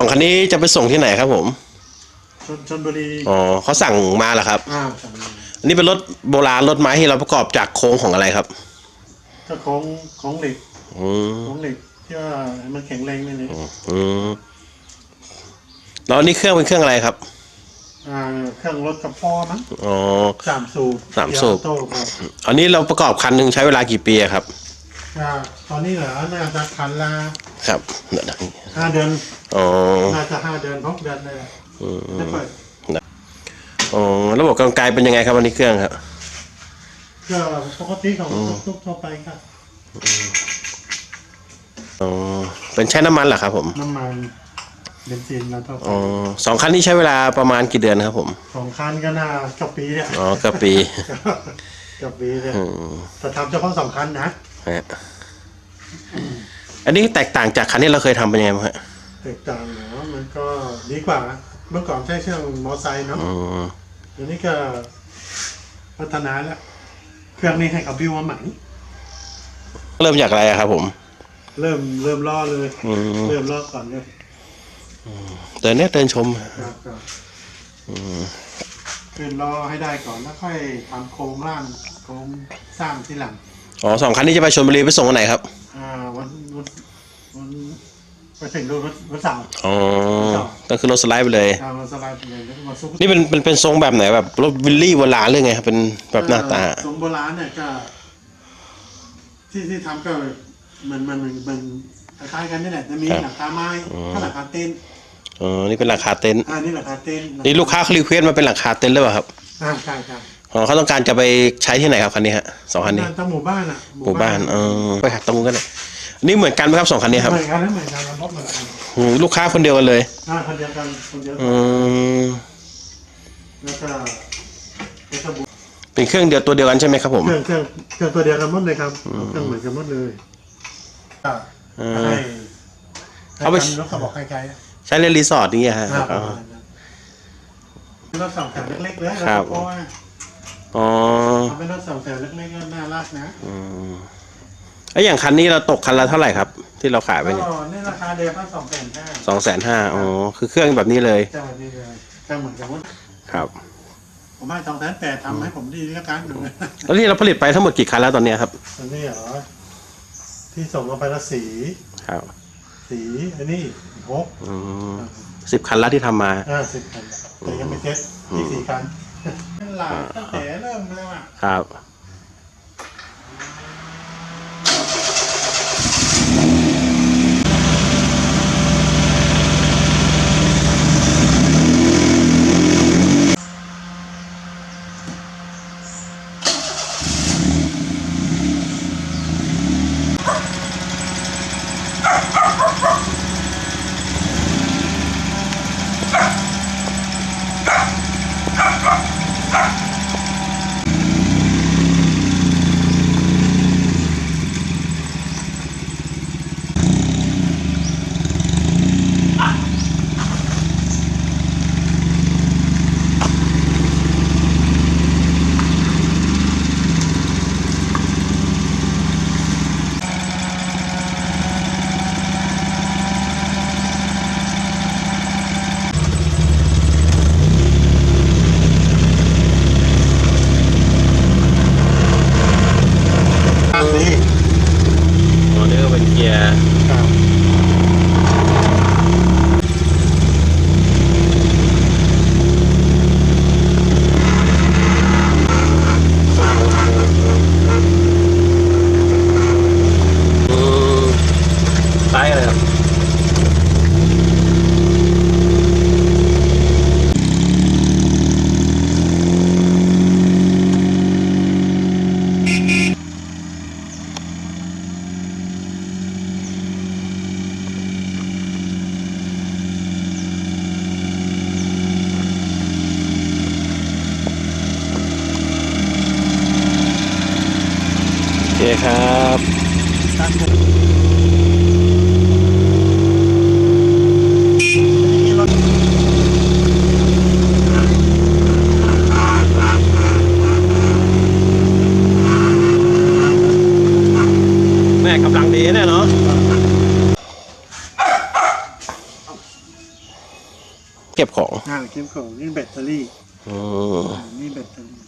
ของคันนี้จะไปส่งที่ไหนครับผม ชนชนบุรีอ๋อเขาสั่งมาเหรอครับ อ่าสั่งมาอันนี้เป็นรถโบราณรถไม้ที่เราประกอบจากโครงของอะไรครับก็ของของเหล็กอืมของเหล็กที่ว่าให้มันแข็งแรงนี่เลยอืมแล้วอันนี้เครื่องเป็นเครื่องอะไรครับ อ่าเครื่องรถกระป๋อมั้งอ๋อ สามสูบสามสูบ เกียร์ออโต้ครับอันนี้เราประกอบคันหนึ่งใช้เวลากี่ปีอะครับ อ่าตอนนี้เหรอน่าจะคันละครับเดี๋ยวนะห้าเดือน อ๋อน่าจะห้าเดือนหกเดือนเลยอืมได้เปิดอ๋อระบบกำลังกายเป็นยังไงครับอันนี้เครื่องครับ ก็ปกติของทุกๆทั่วไปครับอ๋อเป็นใช้น้ำมันเหรอครับผมน้ำมันเบนซินแล้วทั่วไปอ๋อสองคันนี้ใช้เวลาประมาณกี่เดือนครับผมสองคันก็น่ากับปีเนี่ยอ๋อเกับปีกับปีเนี่ยอืมแต่ทำเฉพาะสองคันนะฮะอันนี้แตกต่างจากคันที่เราเคยทำเป็นยังไงบ้างฮะ แตกต่างเนาะมันก็ดีกว่า เมื่อก่อนใช้เครื่องมอไซค์เนาะอืมเดี๋ยวนี้ก็พัฒนาแล้ว เครื่องนี้ให้เขาบิวมาใหม่ เริ่มจากอะไรอะครับผม เริ่มเริ่มล่อเลย อืม เริ่มล่อก่อนเลยเดินเนี่ยเดินชม ครับครับเริ่มล่อให้ได้ก่อนแล้วค่อยทำโครงร่างโครงสร้างทีหลัง อ๋อสองคันนี้จะไปชลบุรีไปส่งวันไหนครับ อ่าวันวันวัน ไปถึงดูวันวันเสาร์อ๋อ ก็คือรถสไลด์ไปเลยเอาวันสบายไปเลยแล้วก็มาซุกนี่เป็นเป็นเป็นทรงแบบไหนแบบรถวิลลี่โบราณหรือไงครับเป็นแบบหน้าตา เอ่อทรงโบราณเนี่ยก็ ที่ที่ทำก็เหมันมันมันคล้ายๆกันนี่แหละจะมีครับหลังคาไม้ถ้าหลังคาเต็นท์อ๋อ นี่เป็นราคาเต็นท์อ่านี่หลังคาเต็นท์นี่ลูกค้าเขารีเควสต์มาเป็นราคาเต็นท์หรือเปล่าครับ อ่าใช่ใช่อ๋อเขาต้องการจะไปใช้ที่ไหนครับคันนี้ฮะสองคันนี้ตั้งหมู่บ้านอะหมู่บ้านเออไปหักตรงนู้นกันเลย นี่เหมือนกันไหมครับสองคันนี้ครับเหมือนกันนะเหมือนกันนะรถเหมือนกันอืมลูกค้าคนเดียวกันเลยอ่าคนเดียวกันคนเดียวกัอืนมแล้วก็เพชรบูรณ์เป็นเครื่องเดียวตัวเดียวกันใช่ไหมครับผม เครื่องเครื่องเครื่องตัวเดียวกันหมดเลยครับเครื่องเหมือนกันหมดเลยอ่าอืม ให้เอาไปให้กันรถกระบอกใครๆอะใช้เล่นรีสอร์ทนี่ฮะ อ่าปอ๋ระอมาณนั้นรถสองแถวเล็กๆเลยครับ เพราะว่าอ๋อทำเป็นรถสองแถวเล็กๆก็น่ารักนะ อืม แล้วอย่างคันนี้เราตกคันละเท่าไหร่ครับ ที่เราขายไปก็เนี่ยนี่ราคาเดียวก็สองแสนห้าสองแสนห้าอ๋อคือเครื่องแบบนี้เลยเจ้านี่เลยก็เหมือนกับว่าครับ ผมให้สองแสนแปดทำให้ผมดีแล้วกันหนึ่งแล้วนี่เราผลิตไปทั้งหมดกี่คันแล้วตอนเนี้ยครับอันนี้เหรอที่ส่งมาไปละสี ครับสีอันนี้หกสิบคันแล้วที่ทำมาอ่าสิบคันแต่ยังไม่เซ็ตอีกสี่คันเป็นหลายตั้งแต่เริ่มเลยว่ะครับ อันนี้ อ๋อ นี่ก็เป็นเกียร์ ครับ อืมซ้ายอะไรครับ โอเค ครับแม่กำลังดีแน่เนาะเก็บของ อ่าเก็บของนี่แบตเตอรี่อืม อ่านี่แบตเตอรี่